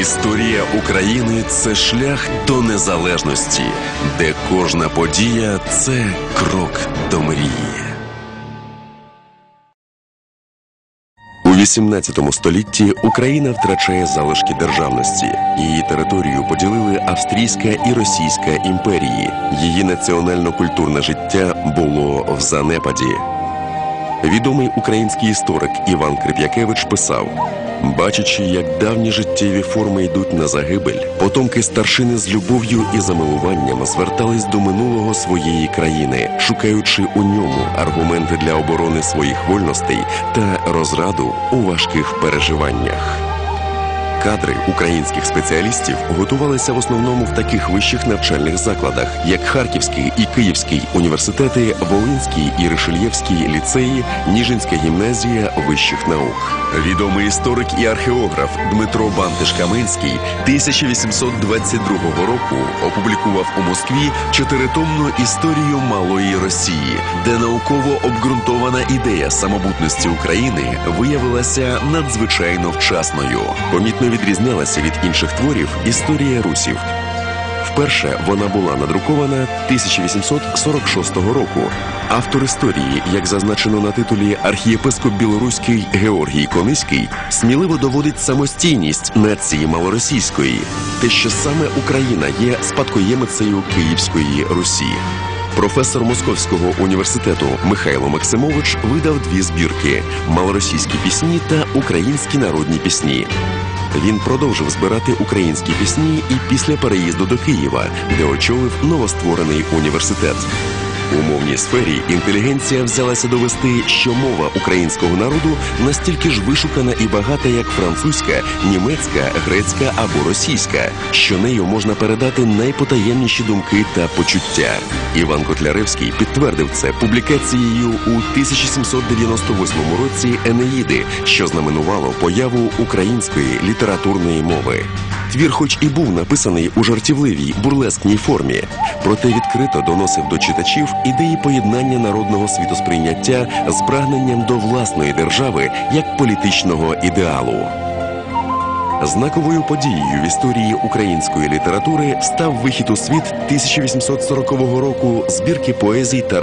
Історія України це шлях до незалежності, де кожна подія це крок до мрії. У 18 столітті Україна втрачає залишки державності. Її територію поділили Австрійська і Російська імперії. Її національно-культурне життя було в занепаді. Відомий український історик Іван Крип'якевич писав: бачачи, як давні життєві форми йдуть на загибель, потомки старшини з любов'ю і замилуванням звертались до минулого своєї країни, шукаючи у ньому аргументи для оборони своїх вольностей та розраду у важких переживаннях. Кадри українських спеціалістів готувалися в основному в таких вищих навчальних закладах, як Харківський і Київський університети, Волинський і Ришельєвський ліцеї, Ніжинська гімназія вищих наук. Відомий історик і археограф Дмитро Бантиш-Каменський 1822 року опублікував у Москві чотиритомну історію малої Росії, де науково обґрунтована ідея самобутності України виявилася надзвичайно вчасною. Помітно відрізнялася від інших творів історія русів. Вперше вона була надрукована 1846 року. Автор історії, як зазначено на титулі архієпископ білоруський Георгій Кониський, сміливо доводить самостійність нації малоросійської, те, що саме Україна є спадкоємицею Київської Русі. Професор Московського університету Михайло Максимович видав дві збірки: малоросійські пісні та українські народні пісні. Він продовжив збирати українські пісні і після переїзду до Києва, де очолив новостворений університет. У мовній сфері інтелігенція взялася довести, що мова українського народу настільки ж вишукана і багата, як французька, німецька, грецька або російська, що нею можна передати найпотаємніші думки та почуття. Іван Котляревський підтвердив це публікацією у 1798 році Енеїди, що знаменувало появу української літературної мови. Твір, хоч і був написаний у жартівливій бурлескній формі, проте відкрито доносив до читачів ідеї поєднання народного світосприйняття з прагненням до власної держави як політичного ідеалу. Знаковою подією в історії української літератури став вихід у світ 1840 року збірки поезій Тараса